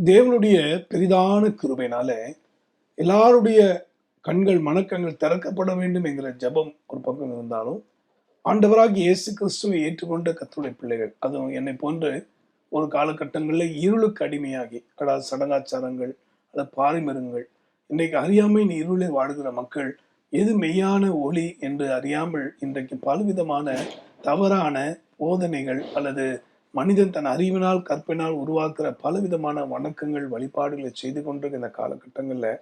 தேவனுடைய பெரிதான கிருபைனால எல்லாருடைய கண்கள் மனக்கண்கள் திறக்கப்பட வேண்டும் என்கிற ஜெபம் ஒரு பக்கம் இருந்தாலும் ஆண்டவராக இயேசு கிறிஸ்துவை ஏற்றுக்கொண்ட கர்த்தருடைய பிள்ளைகள் அதுவும் என்னை போன்று ஒரு காலகட்டங்களில் இருளுக்கு அடிமையாகி அதாவது சடங்காச்சாரங்கள் அல்லது பாரிமரங்கள் இன்றைக்கு அறியாமையின் இருளை வாழ்கிற மக்கள் எது மெய்யான ஒளி என்று அறியாமல் இன்றைக்கு பலவிதமான தவறான போதனைகள் அல்லது மனிதன் தன் அறிவினால் கற்பினால் உருவாக்குற பலவிதமான வணக்கங்கள் வழிபாடுகளை செய்து கொண்டிருக்கிற இந்த காலகட்டங்களில்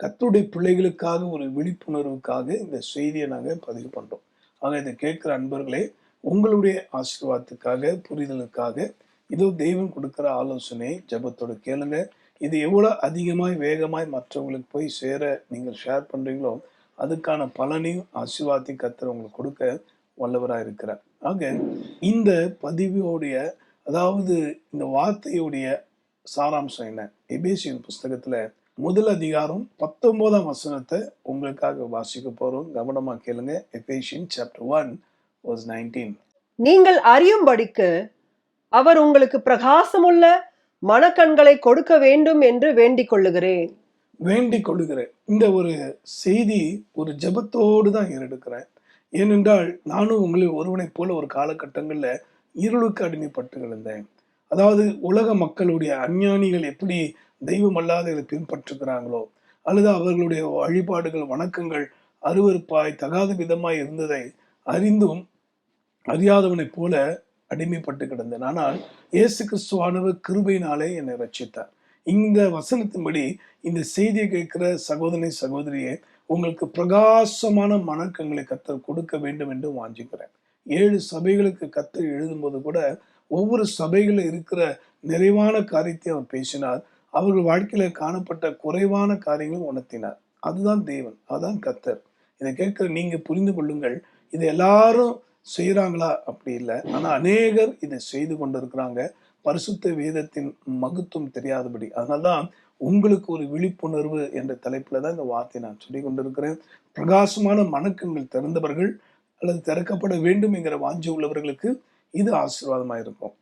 கத்துடைய பிள்ளைகளுக்காக ஒரு விழிப்புணர்வுக்காக இந்த செய்தியை நாங்கள் பதிவு பண்ணுறோம் ஆக இதை கேட்குற அன்பர்களே உங்களுடைய ஆசீர்வாதத்துக்காக புரிதலுக்காக இதோ தெய்வம் கொடுக்குற ஆலோசனை ஜபத்தோடு கேளுங்க. இது எவ்வளோ அதிகமாய் வேகமாய் மற்றவங்களுக்கு போய் சேர நீங்கள் ஷேர் பண்ணுறீங்களோ அதுக்கான பலனையும் ஆசீர்வாதத்தையும் கத்துறவங்களுக்கு உங்களுக்கு கொடுக்க வல்லவராக இருக்கிறார். ஆக இந்த பதிவோடைய அதாவது இந்த வார்த்தையுடைய சாராம்சம் என்ன? எபேசியன் புஸ்தகத்துல முதல் அதிகாரம் பத்தொன்பதாம் வசனத்தை உங்களுக்காக வாசிக்க போறோம். கவனமா கேளுங்க. Ephesian chapter one verse nineteen நீங்கள் அறியும்படிக்கு அவர் உங்களுக்கு பிரகாசமுள்ள மனக்கண்களை கொடுக்க வேண்டும் என்று வேண்டிக் கொள்ளுகிறேன். வேண்டிக் கொள்ளுகிறேன். இந்த ஒரு செய்தி ஒரு ஜெபத்தோடு தான் ஏறெடுக்கிறேன். ஏனென்றால் நானும் உங்களில் ஒருவனைப் போல ஒரு காலகட்டங்களில் இருளுக்கு அடிமைப்பட்டு கிடந்தேன். அதாவது உலக மக்களுடைய அஞ்ஞானிகள் எப்படி தெய்வம் அல்லாததை பின்பற்றுகிறாங்களோ அல்லது அவர்களுடைய வழிபாடுகள் வணக்கங்கள் அருவருப்பாய் தகாத விதமாய் இருந்ததை அறிந்தும் அறியாதவனைப் போல அடிமைப்பட்டு கிடந்தேன். ஆனால் இயேசு கிறிஸ்துவானவர் கிருபையினாலே என்னை ரட்சித்தார். இந்த வசனத்தின்படி இந்த செய்தியை கேட்கிற சகோதரி சகோதரியை உங்களுக்கு பிரகாசமான மணக்கங்களை கத்தர் கொடுக்க வேண்டும் என்று வாஞ்சிக்கிறேன் ஏழு சபைகளுக்கு கத்தர் எழுதும்போது கூட ஒவ்வொரு சபைகளில் இருக்கிற நிறைவான காரியத்தை அவர் பேசினார். அவர்கள் வாழ்க்கையில காணப்பட்ட குறைவான காரியங்களும் உணர்த்தினார். அதுதான் தேவன் அதுதான் கத்தர். இதை கேட்கிற நீங்க புரிந்து கொள்ளுங்கள் இது எல்லாரும் செய்கிறாங்களா அப்படி இல்லை. ஆனால் அநேகர் இதை செய்து கொண்டிருக்கிறாங்க. பரிசுத்த வேதத்தின் மகத்துவம் தெரியாதபடி. அதனால்தான் உங்களுக்கு ஒரு விழிப்புணர்வு என்ற தலைப்புல தான் இந்த வார்த்தை நான் சொல்லி கொண்டிருக்கிறேன். பிரகாசமான மணக்கங்கள் திறந்தவர்கள் அல்லது திறக்கப்பட வேண்டும் என்கிற வாஞ்சி உள்ளவர்களுக்கு இது ஆசீர்வாதமாக இருக்கும்.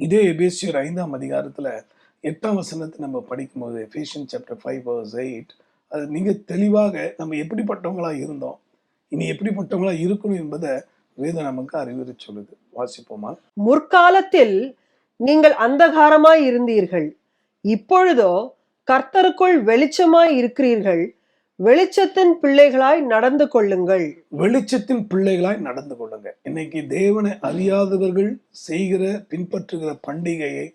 இதே எபேசியர் ஐந்தாம் அதிகாரத்தில் எட்டாம் வசனத்தை நம்ம படிக்கும்போது Ephesian chapter five verse eight அது மிக தெளிவாக நம்ம எப்படிப்பட்டவங்களாக இருந்தோம் இனி எப்படிப்பட்டவங்களாக இருக்கணும் என்பதை வேதம் நமக்கு அறிவுரை சொல்லுது. வாசிப்போமா? முற்காலத்தில் நீங்கள் அந்தகாரமாய் இருந்தீர்கள். இப்பொழுதோ கர்த்தருக்குள் வெளிச்சமாய் இருக்கிறீர்கள். வெளிச்சத்தின் பிள்ளைகளாய் நடந்து கொள்ளுங்கள். வெளிச்சத்தின் பிள்ளைகளாய் நடந்து கொள்ளுங்க இன்னைக்கு தேவனை அறியாதவர்கள் செய்கிற பின்பற்றுகிற பண்டிகையை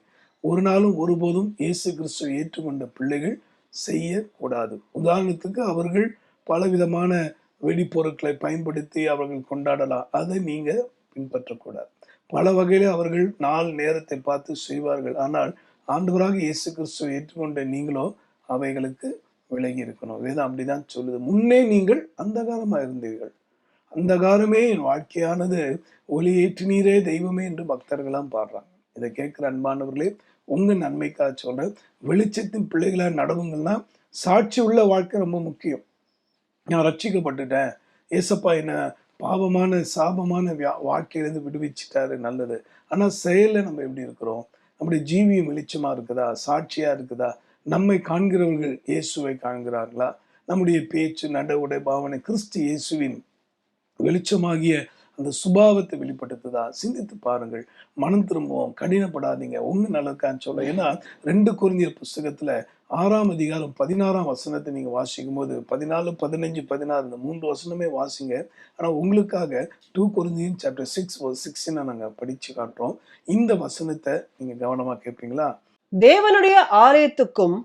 ஒரு நாளும் ஒருபோதும் இயேசு கிறிஸ்துவை ஏற்றுக்கொண்ட பிள்ளைகள் செய்யக்கூடாது. உதாரணத்துக்கு அவர்கள் பலவிதமான வெடிப்பொருட்களை பயன்படுத்தி அவர்கள் கொண்டாடலாம். அதை நீங்க பின்பற்றக்கூடாது. பல வகையில் அவர்கள் நாள் நேரத்தை பார்த்து செய்வார்கள். ஆனால் ஆண்டுகளாக இயேசு கிறிஸ்துவை ஏற்றுக்கொண்ட நீங்களோ அவைகளுக்கு விலகி இருக்கணும். வேதம் அப்படிதான் சொல்லுது. முன்னே நீங்கள் அந்தகாரமாக இருந்தீர்கள். அந்தகாரமே என் வாழ்க்கையானது ஒளியேற்றினீரே தெய்வமே என்று பக்தர்களாம் பாடுறாங்க. இதை கேட்குற அன்பானவர்களே உங்க நன்மைக்காக சொல்றேன். வெளிச்சத்தின் பிள்ளைகளாக நடவுங்கன்னா சாட்சி உள்ள வாழ்க்கை ரொம்ப முக்கியம். நான் ரட்சிக்கப்பட்டுட்டேன். ஏசப்பா என்ன பாவமான சாபமான வியா- வாழ்க்கையிலேருந்து விடுவிச்சிட்டாரு நல்லது. ஆனால் செயலில் நம்ம எப்படி இருக்கிறோம்? நம்முடைய ஜீவியம் வெளிச்சமாக இருக்குதா? சாட்சியாக இருக்குதா? நம்மை காண்கிறவர்கள் இயேசுவை காண்கிறார்களா? நம்முடைய பேச்சு நடவுடை உடை பாவனை கிறிஸ்து இயேசுவின் வெளிச்சமாகிய அந்த சுபாவத்தை வெளிப்படுத்துதா? சிந்தித்து பாருங்கள். மனம் திரும்பவும். கடினப்படாதீங்க. ஒண்ணு நல்லதுக்கான்னு சொல்ல. ஏன்னா ரெண்டு குருந்தியர் புஸ்தகத்தில் ஆறாம் அதிகாரம் பதினாறாம் வசனத்தை நீங்கள் வாசிக்கும் போது பதினாலு பதினஞ்சு பதினாறு இந்த மூன்று வசனமே வாசிங்க. ஆனால் உங்களுக்காக டூ குருந்தியன் சாப்டர் சிக்ஸ் சிக்ஸ்ன்னு நாங்கள் படித்து காட்டுறோம். இந்த வசனத்தை நீங்கள் கவனமாக கேட்பீங்களா தேவனுடைய ஆலயத்துக்கும்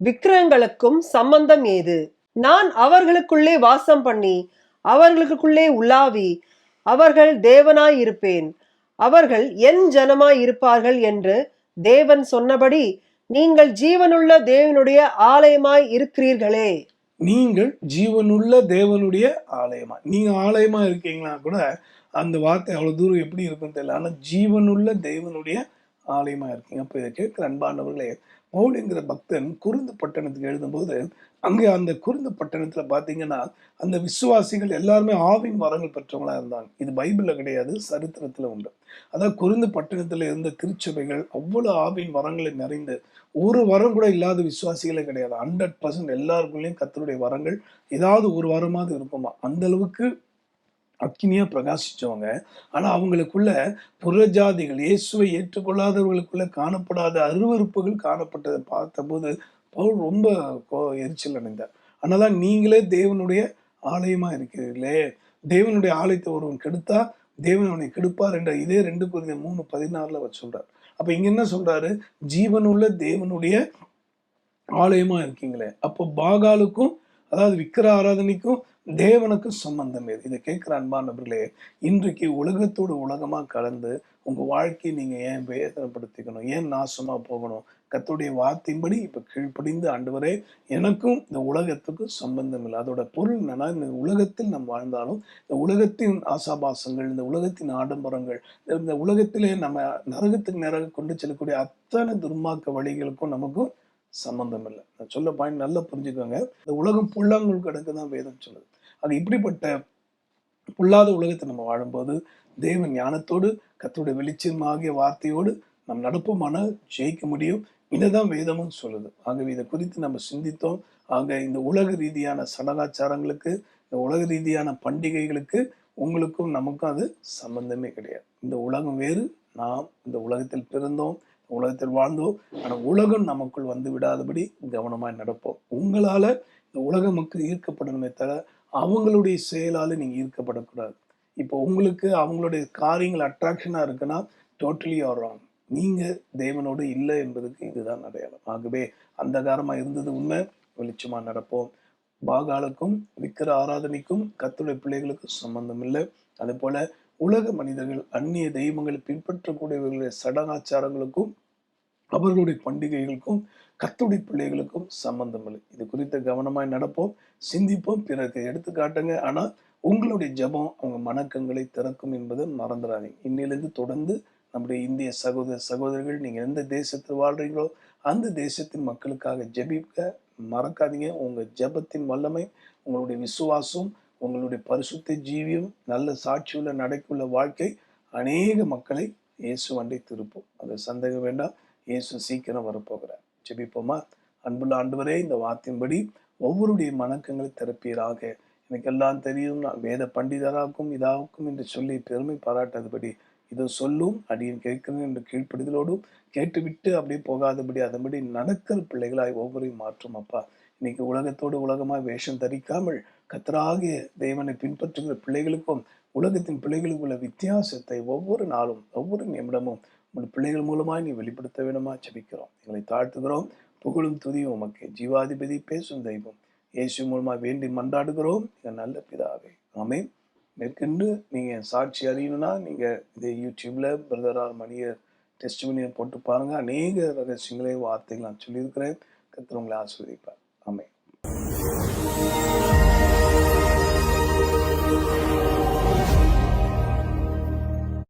விக்கிரகங்களுக்கும் சம்பந்தம் ஏது? நான் அவர்களுக்குள்ளே வாசம் பண்ணி அவர்களுக்குள்ளே உலாவி அவர்கள் தேவனாய் இருப்பேன் அவர்கள் என் ஜனமாய் இருப்பார்கள் என்று தேவன் சொன்னபடி நீங்கள் ஜீவனுள்ள தேவனுடைய ஆலயமாய் இருக்கிறீர்களே. நீங்கள் ஜீவனுள்ள தேவனுடைய ஆலயமா? நீங்க ஆலயமா இருக்கீங்களா கூட அந்த வார்த்தை அவ்வளவு தூரம் எப்படி இருக்குன்னு தெரியல. ஆனா ஜீவனுள்ள தேவனுடைய ஆலயமா இருக்கீங்க. அப்ப இதை கேட்கிற அன்பானவர்களே மௌலிங்கிற பக்தன் குருந்து பட்டணத்துக்கு எழுதும்போது அங்கே அந்த குருந்து பட்டணத்தில் பார்த்தீங்கன்னா அந்த விசுவாசிகள் எல்லாருமே ஆவின் வரங்கள் பெற்றவங்களாக இருந்தாங்க. இது பைபிளில் கிடையாது சரித்திரத்தில் உண்டு. அதாவது குருந்து பட்டணத்தில் இருந்த திருச்சபைகள் அவ்வளோ ஆவின் வரங்களை நிறைந்து ஒரு வரம் கூட இல்லாத விசுவாசிகளே கிடையாது. ஹண்ட்ரட் பர்சன்ட் எல்லாருக்குள்ளேயும் கத்தருடைய வரங்கள் ஏதாவது ஒரு வரமாவது இருக்குமா? அந்த அளவுக்கு அக்னியாக பிரகாசிச்சவங்க. ஆனால் அவங்களுக்குள்ள புறஜாதிகள் இயேசுவை ஏற்றுக்கொள்ளாதவர்களுக்குள்ள காணப்படாத அருவருப்புகள் காணப்பட்டதை பார்த்தபோது பவுல் ரொம்ப கோ- எரிச்சல் அடைந்தார். தான் நீங்களே தேவனுடைய ஆலயமாக இருக்கிறீர்களே. தேவனுடைய ஆலயத்தை ஒருவன் கெடுத்தா தேவன் அவனை கெடுப்பார் என்ற இதே ரெண்டு குறிந்த மூணு பதினாறில் அவர் சொல்கிறார் அப்போ இங்கே என்ன சொல்கிறாரு ஜீவனுள்ள தேவனுடைய ஆலயமாக இருக்கீங்களே. அப்போ பாகாலுக்கும் அதாவது விக்கிர ஆராதனைக்கும் தேவனுக்கு சம்பந்தம் எது? இதை கேட்கிற அன்பானவர்களே இன்றைக்கு உலகத்தோடு உலகமாக கலந்து உங்கள் வாழ்க்கையை நீங்கள் ஏன் வேதனைப்படுத்திக்கணும்? ஏன் நாசமாக போகணும்? கத்துடைய வார்த்தையின்படி இப்போ கீழ்ப்படிந்து ஆண்டவரே எனக்கும் இந்த உலகத்துக்கும் சம்பந்தம் இல்லை. அதோட பொருள் என்னன்னா இந்த உலகத்தில் நாம் வாழ்ந்தாலும் இந்த உலகத்தின் ஆசாபாசங்கள் இந்த உலகத்தின் ஆடம்பரங்கள் இந்த உலகத்திலே நம்ம நரகத்துக்கு நரகம் கொண்டு செல்லக்கூடிய அத்தனை துர்மாக்க வழிகளுக்கும் நமக்கும் சம்பந்தம் இல்லை நான் சொல்ல பாயிண்ட் நல்லா புரிஞ்சுக்கோங்க. இந்த உலகம் புல்லாங்குள் கிடக்கு தான் வேதம் சொல்லுது. அது இப்படிப்பட்ட புல்லாத உலகத்தை நம்ம வாழும்போது தேவ ஞானத்தோடு கர்த்தருடைய வெளிச்சமாகிய வார்த்தையோடு நம் நடப்புமான ஜெயிக்க முடியும். இதுதான் வேதமும் சொல்லுது. ஆகவே இதை குறித்து நம்ம சிந்தித்தோம். ஆக இந்த உலக ரீதியான சடலாச்சாரங்களுக்கு இந்த உலக ரீதியான பண்டிகைகளுக்கு உங்களுக்கும் நமக்கும் அது சம்பந்தமே கிடையாது. இந்த உலகம் வேறு நாம் இந்த உலகத்தில் பிறந்தோம். உலகத்தில் வாழ்ந்தோம் ஆனால் உலகம் நமக்குள் வந்து விடாதபடி கவனமாக நடப்போம். உங்களால் இந்த உலக மக்கள் ஈர்க்கப்படணுமே தவிர அவங்களுடைய செயலால் நீங்கள் ஈர்க்கப்படக்கூடாது. இப்போ உங்களுக்கு அவங்களுடைய காரியங்கள் அட்ராக்ஷனாக இருக்குன்னா டோட்டலி ஆர் ராங் நீங்கள் தேவனோடு இல்லை என்பதுக்கு இதுதான் அடையாளம். ஆகவே அந்தகாரமா இருந்தது உண்மை வெளிச்சமாக நடப்போம். பாகாலுக்கும் விக்கிர ஆராதனைக்கும் கத்துடைய பிள்ளைகளுக்கும் சம்பந்தம் இல்லை அதே போல உலக மனிதர்கள் அந்நிய தெய்வங்களை பின்பற்றக்கூடியவர்களுடைய சடங்காச்சாரங்களுக்கும் அவர்களுடைய பண்டிகைகளுக்கும் கத்துடைய பிள்ளைகளுக்கும் சம்பந்தம் இல்லை. இது குறித்து கவனமாய் நடப்போம் சிந்திப்போம் பிறகு எடுத்து காட்டுங்க. ஆனால் உங்களுடைய ஜெபம் அவங்க மணக்கங்களை திறக்கும் என்பதை மறந்துடாதீங்க. இன்னிலிருந்து தொடர்ந்து நம்முடைய இந்திய சகோதர சகோதரிகள் நீங்கள் எந்த தேசத்தில் வாழ்றீங்களோ அந்த தேசத்தின் மக்களுக்காக ஜபிக்க மறக்காதீங்க. உங்கள் ஜெபத்தின் வல்லமை உங்களுடைய விசுவாசம் உங்களுடைய பரிசுத்த ஜீவியம் நல்ல சாட்சியுள்ள நடைக்குள்ள வாழ்க்கை அநேக மக்களை இயேசு வண்டை திருப்போம். அது சந்தேகம் வேண்டாம். இயேசு சீக்கிரம் வரப்போகிறார். ஜெபிப்போமா? அன்புள்ள ஆண்டவரே இந்த வார்த்தையின்படி ஒவ்வொருடைய மணக்கங்களை திறப்பீராக. எனக்கு எல்லாம் தெரியும் நான் வேத பண்டிதராக்கும் இதாகும் என்று சொல்லி பெருமை பாராட்டாதபடி இதோ சொல்லும் அடியேன் கேட்கிறேன் என்று கீழ்ப்படுதலோடும் கேட்டுவிட்டு அப்படியே போகாதபடி அதன்படி நடக்கிற பிள்ளைகளாய் ஒவ்வொரையும் மாற்றும் அப்பா. இன்னைக்கு உலகத்தோடு உலகமாய் வேஷம் தரிக்காமல் கத்தராகிய தேவனை பின்பற்றுகிற பிள்ளைகளுக்கும் உலகத்தின் பிள்ளைகளுக்கு உள்ள வித்தியாசத்தை ஒவ்வொரு நாளும் ஒவ்வொரு நிமிடமும் உங்கள் பிள்ளைகள் மூலமாய் நீ வெளிப்படுத்த வேணுமா ஜெபிக்கிறோம். எங்களை தாழ்த்துகிறோம். புகழும் துதியும் உமக்கு. ஜீவாதிபதி பேசும் தெய்வம். இயேசு மூலமாக வேண்டி மன்றாடுகிறோம். எங்கள் நல்ல பிதாவே. ஆமே மேற்கொண்டு நீங்கள் சாட்சி அறியணும்னா நீங்கள் இதே யூடியூப்ல பிரதர் ஆர் மணியர் டெஸ்ட் போட்டு பாருங்க. அநேக ரகசியங்களே வார்த்தைகள் நான் சொல்லியிருக்கிறேன். கர்த்தர் உங்களை ஆஸ்வதிப்பார் ஆமென்.